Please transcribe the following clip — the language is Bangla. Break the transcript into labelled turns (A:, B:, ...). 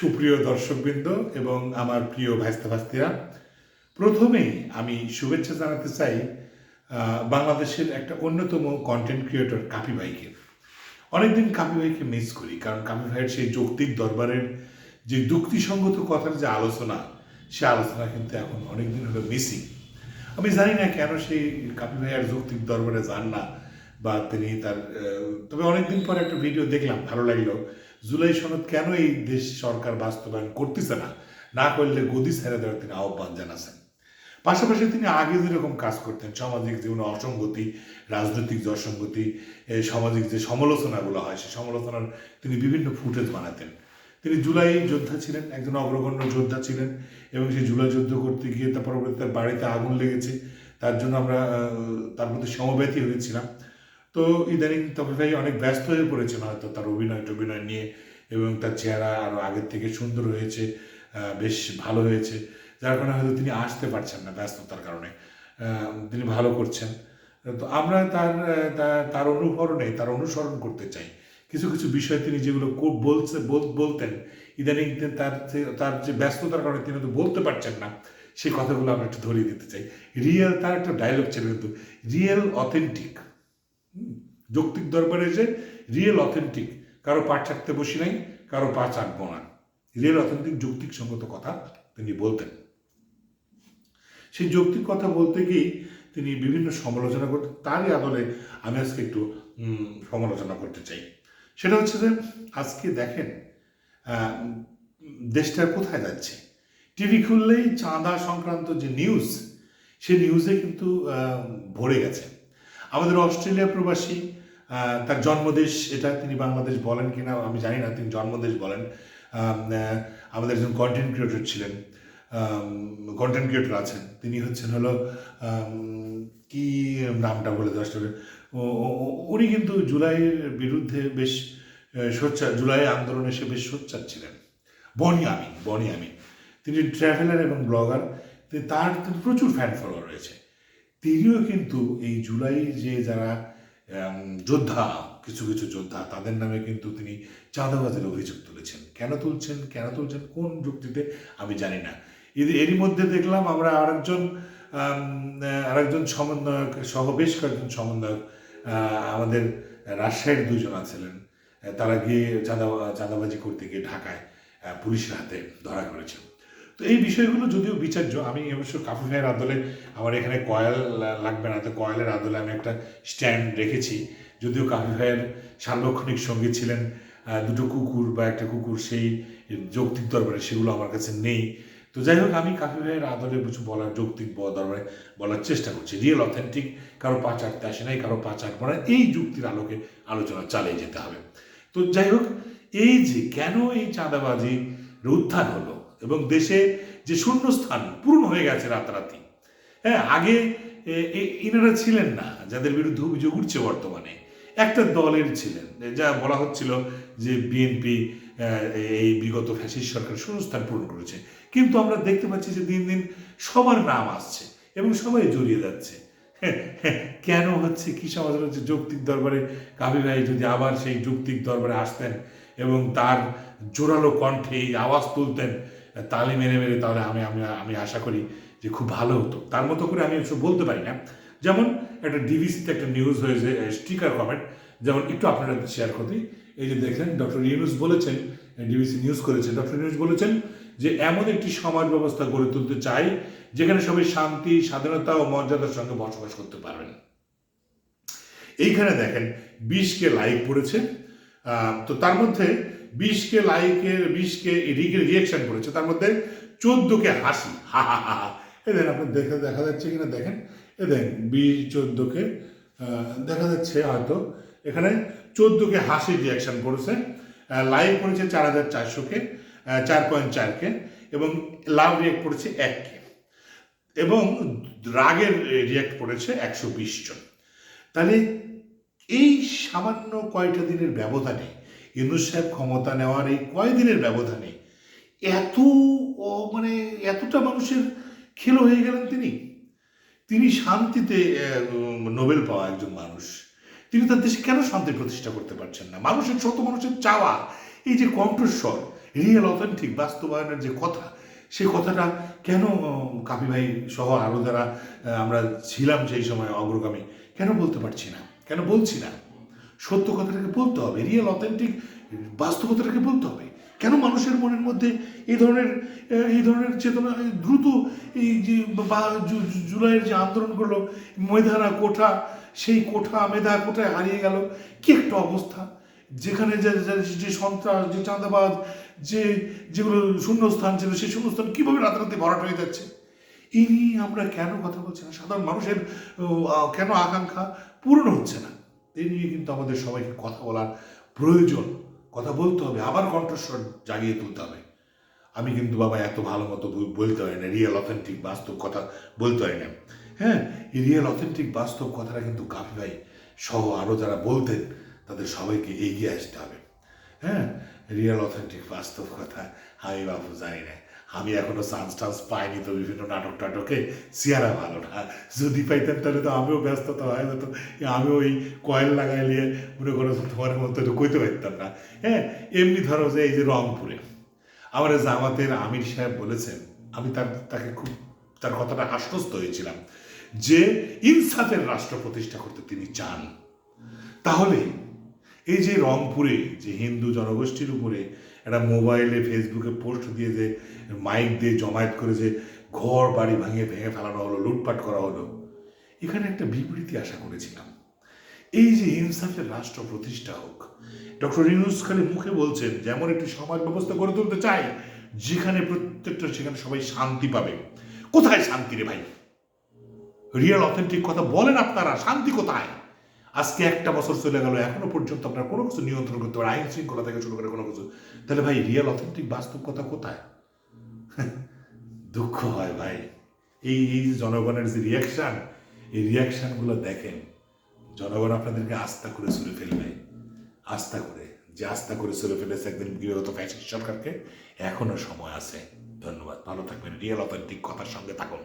A: সুপ্রিয় দর্শকবৃন্দ এবং আমার প্রিয় ভাইস্তা ভাস্তিরা প্রথমেই আমি শুভেচ্ছা জানাতে চাই বাংলাদেশের একটা অন্যতম কন্টেন্ট ক্রিয়েটর কাপি ভাইকে। অনেকদিন কাপি ভাইকে মিস করি, কারণ কাপি ভাইয়ের সেই যৌক্তিক দরবারের যে যুক্তিসঙ্গত কথার যে আলোচনা, সে আলোচনা কিন্তু এখন অনেকদিন হলো মিসিং আমি জানি না কেন সেই কাপি ভাই আর যৌক্তিক দরবারে যান না, বা তিনি তার তবে অনেকদিন পর একটা ভিডিও দেখলাম, ভালো লাগল। জুলাই সনদ কেন এই দেশ সরকার বাস্তবায়ন করতেছে না? না করলে গদি ছেড়ে দেওয়ার তিনি আহ্বান জানাচ্ছেন পাশাপাশি তিনি আগে যেরকম কাজ করতেন, সামাজিক জীবনে অসঙ্গতি, রাজনৈতিক যে অসঙ্গতি সামাজিক যে সমালোচনাগুলো হয়, সেই সমালোচনার তিনি বিভিন্ন ফুটেজ বানাতেন। তিনি জুলাই যোদ্ধা ছিলেন, একজন অগ্রগণ্য যোদ্ধা ছিলেন এবং সেই জুলাই যুদ্ধ করতে গিয়ে তার পরবর্তী তার বাড়িতে আগুন লেগেছে। তার জন্য আমরা তার প্রতি সমব্যথী হয়েছিলাম। তো ইদানিং তবে ভাই অনেক ব্যস্ত হয়ে পড়েছেন হয়তো তার অভিনয় টভিনয় নিয়ে এবং তার চেহারা আরও আগের থেকে সুন্দর হয়েছে বেশ ভালো হয়েছে। যার কারণে হয়তো তিনি আসতে পারছেন না ব্যস্ততার কারণে। তিনি ভালো করছেন। তো আমরা তার তার অনুকরণে তার অনুসরণ করতে চাই। কিছু কিছু বিষয় তিনি যেগুলো বলছে, বল- বলতেন, ইদানিং তার তার যে ব্যস্ততার কারণে তিনি তো বলতে পারছেন না সেই কথাগুলো আমরা একটু ধরিয়ে দিতে চাই। রিয়েল, তার একটা ডায়লগ ছিল কিন্তু, রিয়েল অথেন্টিক যৌক্তিক দরবারে যে রিয়েল অথেন্টিক কারও পাঠ ছাড়তে বসি নাই, কারও পা চাটবো না। রিয়েল অথেন্টিক যৌক্তিক সঙ্গত কথা তিনি বলতেন। সেই যৌক্তিক কথা বলতে গিয়েই তিনি বিভিন্ন সমালোচনা করতেন। তারই আদলে আমি আজকে একটু সমালোচনা করতে চাই। সেটা হচ্ছে যে, আজকে দেখেন দেশটা কোথায় যাচ্ছে? টিভি খুললেই চাঁদা সংক্রান্ত যে নিউজ সেই নিউজে কিন্তু ভরে গেছে। আমাদের অস্ট্রেলিয়া প্রবাসী তার জন্মদেশ, এটা তিনি বাংলাদেশ বলেন কিনা আমি জানি না, তিনি জন্মদেশ বলেন। আমাদের একজন কন্টেন্ট ক্রিয়েটর ছিলেন কন্টেন্ট ক্রিয়েটর আছেন। তিনি হচ্ছেন হলো কি নামটা বলে দেওয়া উনি কিন্তু জুলাইয়ের বিরুদ্ধে বেশ সোচ্চার, জুলাই আন্দোলনে সে বেশ সোচ্চার ছিলেন। বনি আমিন বনি আমিন তিনি ট্রাভেলার এবং ব্লগার তার প্রচুর ফ্যান ফলোয়ার রয়েছে। তিনিও কিন্তু এই জুলাই যে যারা যোদ্ধা, কিছু কিছু যোদ্ধা, তাদের নামে কিন্তু তিনি চাঁদাবাজের অভিযোগ তুলেছেন। কেন তুলছেন? কেন তুলছেন? কোন যুক্তিতে? আমি জানি না। এরই মধ্যে দেখলাম আমরা আরেকজন আরেকজন সমন্বয়ক সহ বেশ কয়েকজন সমন্বয়ক আমাদের রাজশাহীর দুজন আছিলেন তারা গিয়ে চাঁদা চাঁদাবাজি করতে গিয়ে ঢাকায় পুলিশের হাতে ধরা করেছেন। তো এই বিষয়গুলো যদিও বিচার্য, আমি অবশ্য কাফি ভাইয়ের আদলে আমার এখানে কয়েল লাগবে না, তো কয়েলের আদলে আমি একটা স্ট্যান্ড রেখেছি। যদিও কাফি ভাইয়ের সার্বক্ষণিক সঙ্গী ছিলেন দুটো কুকুর বা একটা কুকুর সেই যৌক্তিক দরবারে সেগুলো আমার কাছে নেই। তো যাই হোক, আমি কাফি ভাইয়ের আদলে কিছু বলার যৌক্তিক দরবারে বলার চেষ্টা করছি। রিয়েল অথেন্টিক কারও পা চাটতে আসে নাই, কারও পা চাটবো না এই যুক্তির আলোকে আলোচনা চালিয়ে যেতে হবে। তো যাই হোক, এই যে কেন এই চাঁদাবাজি উত্থান হলো? এবং দেশে যে শূন্যস্থান পূর্ণ হয়ে গেছে রাতারাতি। হ্যাঁ আগে ইনারা ছিলেন না যাদের বিরুদ্ধে অভিযোগ উঠছে বর্তমানে। একটা দলের ছিলেন যা বলা হচ্ছিল যে বিএনপি এই বিগত ফ্যাসিস্ট সরকার শূন্যস্থান পূরণ করেছে। কিন্তু আমরা দেখতে পাচ্ছি যে দিন দিন সবার নাম আসছে এবং সবাই জড়িয়ে যাচ্ছে। হ্যাঁ, হ্যাঁ, কেন হচ্ছে? কি সমাধান হচ্ছে? যৌক্তিক দরবারে কাবি ভাই যদি আবার সেই যৌক্তিক দরবারে আসতেন এবং তার জোরালো কণ্ঠে এই আওয়াজ তুলতেন তালি মেরে মেরে তাহলে আমি আমি আমি আশা করি যে খুব ভালো হতো। তার মতো করে আমি এসব বলতে পারি না। যেমন একটা ডিভিসিতে একটা নিউজ হয়েছে স্টিকার কমেন্ট যেমন একটু আপনারা শেয়ার করতে এই যে দেখলেন ডক্টর ইউনুস বলেছেন ডিবিসি নিউজ করেছে ডক্টর ইউনুস বলেছেন যে এমন একটি সমাজ ব্যবস্থা গড়ে তুলতে চাই, যেখানে সবাই শান্তি, স্বাধীনতা ও মর্যাদার সঙ্গে বসবাস করতে পারবেন। এইখানে দেখেন বিশকে লাইক পড়েছে। তো তার মধ্যে বিশকে লাইকের, বিশকে রিয়েকশন করেছে, তার মধ্যে চোদ্দকে হাসি। হা হা হা হা। দেখে, দেখা যাচ্ছে কিনা দেখেন। এ দেখেন বিশ, চোদ্দকে দেখা যাচ্ছে হয়তো এখানে চোদ্দকে হাসি রিয়াকশন করেছে। লাইভ করেছে চার হাজার চারশোকে চার পয়েন্ট চারকে এবং লাভ রিয়াক্ট করেছে এককে। এবং রাগের রিয়াক্ট করেছে একশো বিশ জন। তাহলে এই সামান্য কয়টা দিনের ব্যবধানে ইউনুস সাহেব ক্ষমতা নেওয়ার এই কয়দিনের ব্যবধানে এত মানে এতটা মানুষের খেলো হয়ে গেলেন তিনি। তিনি শান্তিতে নোবেল পাওয়া একজন মানুষ। তিনি তার দেশে কেন শান্তি প্রতিষ্ঠা করতে পারছেন না? মানুষের, শত মানুষের চাওয়া, এই যে কণ্ঠস্বর রিয়েল অথেন্টিক বাস্তবায়নের যে কথা, সে কথাটা কেন কাপি ভাই সহ আরও যারা আমরা ছিলাম সেই সময় অগ্রগামী, কেন বলতে পারছি না? কেন বলছি না? সত্য কথাটাকে বলতে হবে রিয়েল অথেন্টিক বাস্তবতাটাকে বলতে হবে। কেন মানুষের মনের মধ্যে এই ধরনের এই ধরনের চেতনা দ্রুত এই যে বা জুলাইয়ের যে আন্দোলন করল, মেধারা কোঠা, সেই কোঠা, মেধা কোঠায় হারিয়ে গেল, কি একটা অবস্থা? যেখানে যে সন্ত্রাস, যে চাঁদাবাদ যে, যেগুলো শূন্যস্থান ছিল, সেই শূন্যস্থান কীভাবে রাতারাতি ভরাট হয়ে যাচ্ছে? এই নিয়ে আমরা কেন কথা বলছি না? সাধারণ মানুষের কেন আকাঙ্ক্ষা পূরণ হচ্ছে না? এই নিয়ে কিন্তু আমাদের সবাইকে কথা বলার প্রয়োজন। কথা বলতে হবে, আবার কণ্ঠস্বর জাগিয়ে তুলতে হবে। আমি কিন্তু বাবা এত ভালো মতো বলতে পারি না রিয়েল অথেন্টিক বাস্তব কথা বলতে হয় না। হ্যাঁ এই রিয়েল অথেন্টিক বাস্তব কথাটা কিন্তু কাফি ভাই সহ আরও যারা বলতেন, তাদের সবাইকে এগিয়ে আসতে হবে। হ্যাঁ রিয়েল অথেন্টিক বাস্তব কথা আমি বাবু জানি না। আমি এখনও চান্স টান্স পাইনি তো বিভিন্ন নাটক টাটকে। সিয়ারা ভালো না। যদি পাইতাম তাহলে তো আমিও ব্যস্ততা হয়ে যেত আমি ওই কয়েল লাগাই নিয়ে মনে করো তোমার মতো তো কইতে পারতাম না। হ্যাঁ এমনি ধরো যে এই যে রংপুরে। আমার জামাতের আমির সাহেব বলেছেন, আমি তার, তাকে খুব, তার কথাটা আশ্বস্ত হয়েছিলাম যে ইনসাফের রাষ্ট্র প্রতিষ্ঠা করতে তিনি চান। তাহলে এই যে রংপুরে যে হিন্দু জনগোষ্ঠীর উপরে একটা মোবাইলে, ফেসবুকে পোস্ট দিয়ে যে, মাইক দিয়ে জমায়েত করে যে, ঘর, বাড়ি ভাঙিয়ে ভেঙে ফেলানো হলো, লুটপাট করা হলো। এখানে একটা বিবৃতি আশা করেছিলাম। এই যে ইনসাফের রাষ্ট্র প্রতিষ্ঠা হোক, ডক্টর ইউনুস খালি মুখে বলছেন যেমন একটি সমাজ ব্যবস্থা গড়ে তুলতে চাই, যেখানে প্রত্যেকটা, সেখানে সবাই শান্তি পাবে। কোথায় শান্তি রে ভাই? রিয়েল, অথেন্টিক কথা বলেন আপনারা, শান্তি কোথায়? আজকে একটা বছর চলে গেল, এখনও পর্যন্ত আপনার কোনো কিছু নিয়ন্ত্রণ করতে পারেন আইন শৃঙ্খলা থেকে শুরু করে কোনো কিছু। তাহলে ভাই রিয়েল অথেন্টিক বাস্তব কথা কোথায়? দুঃখ হয় ভাই। এই এই জনগণের যে রিয়াকশান এই রিয়াকশানগুলো দেখেন, জনগণ আপনাদেরকে আস্থা করে ছুড়ে ফেলবে। আস্থা করে, যে আস্থা করে ছুড়ে ফেলেছে একদিন বিগত ফ্যাসিস্ট সরকারকে, এখনও সময় আছে। ধন্যবাদ। ভালো থাকবেন। রিয়েল অথেন্টিক কথার সঙ্গে থাকুন।